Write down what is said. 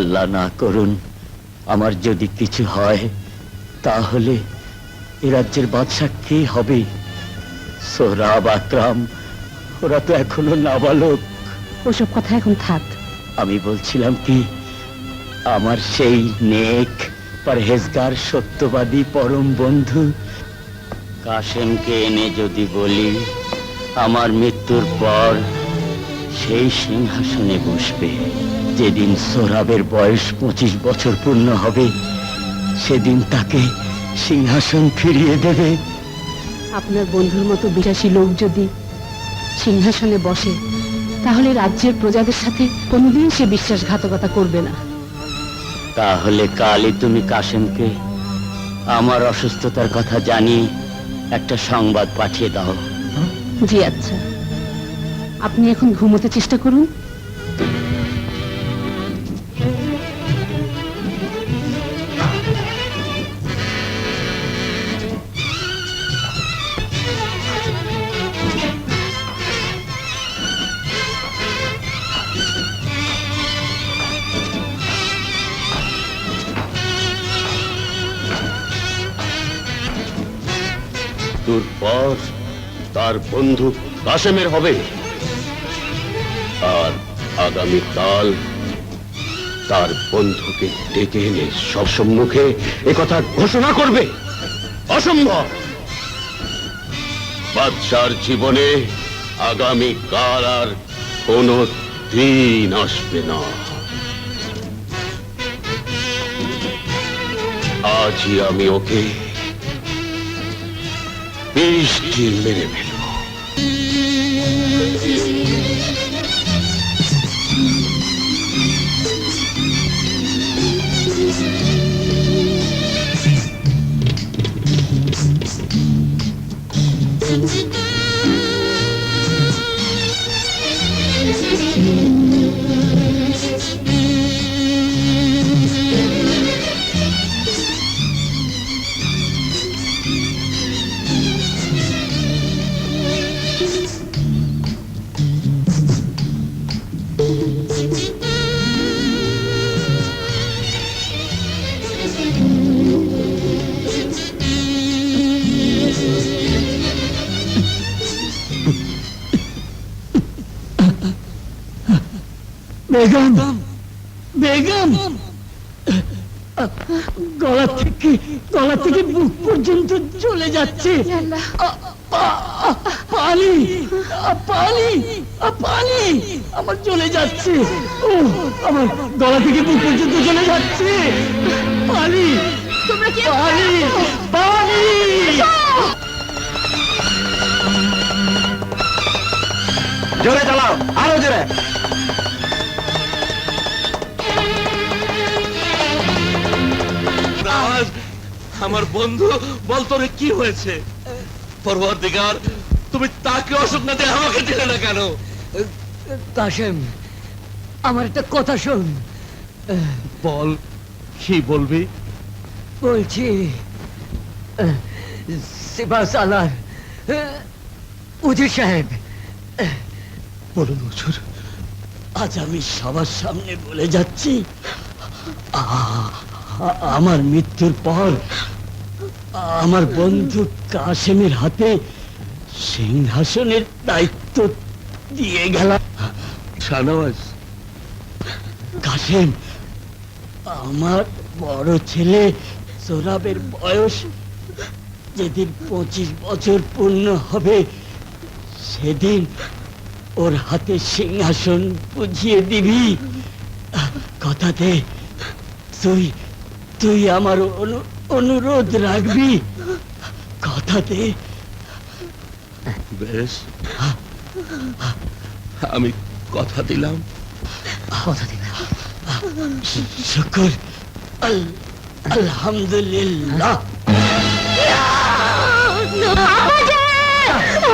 আল্লাহ না করুন আমার যদি কিছু হয় তাহলে এ রাজ্যের বাদশাহ কে হবে? সোহরাব আকরাম ওরা তো এখনও নাবালক। ওসব কথা এখন থাক। আমি বলছিলাম কি আমার সেই নেক পরহেজগার সত্যবাদী পরম বন্ধু কাশেমকে এনে যদি বলি আমার মৃত্যুর পর সেই সিংহাসনে বসবে। যেদিন সোহরাবের বয়স পঁচিশ বছর পূর্ণ হবে সেদিন তাকে সিংহাসন ফিরিয়ে দেবে। আপনার বন্ধুর মতো বিশ্বাসী লোক যদি সিংহাসনে বসে তাহলে রাজ্যের প্রজাদের সাথে কোনোদিন সে বিশ্বাসঘাতকতা করবে না। তাহলে কালই তুমি কাশেমকে আমার অসুস্থতার কথা জানিয়ে একটা সংবাদ পাঠিয়ে দাও। জি আচ্ছা। আপনি এখন ঘুমোতে চেষ্টা করুন। পর তার বন্ধু কাশেমের হবে। আর আগামী কাল তার বন্ধুকে ডেকে এনে সব সম্মুখে একথা ঘোষণা করবে। অসম্ভব! বাদশার জীবনে আগামী কাল আর কোনো দিন আসবে না। আজই আমি ওকে মেরে ফেলব। Thank you. বেগম বেগম। গলা থেকে গলা থেকে বুক পর্যন্ত চলে যাচ্ছে। পানি আ, পানি আমার চলে যাচ্ছে। ও আমার গলা থেকে বুক পর্যন্ত চলে যাচ্ছে। পানি পানি পানি জোরে চালাও আরও জোরে। আমার বন্ধু বল তোরে কি হয়েছে? পরবর্তীকার তুমি তাকে অসুখ না দিয়ে আমাকে দিলে না কেন? কাশেম আমার একটা কথা শোন। বল কি বলবি? বলছি সিবা সালার উজির সাহেব বলুন হুজুর। আজ আমি সবার সামনে বলে যাচ্ছি আমার মৃত্যুর পর আমার বন্ধু কাশেমের হাতে সিংহাসনের দায়িত্ব দিয়ে গেলাম। শাহনওয়াজ। কাশেম আমার বড় ছেলে সোরাবের বয়স যেদিন পঁচিশ বছর পূর্ণ হবে সেদিন ওর হাতে সিংহাসন বুঝিয়ে দিবি। কথা দে তুই তুই আমার অনুরোধ রাখবি। কথা দে বেশ। আমি কথা দিলাম। কথা দিলাম। শুকুর। আলহামদুলিল্লাহ।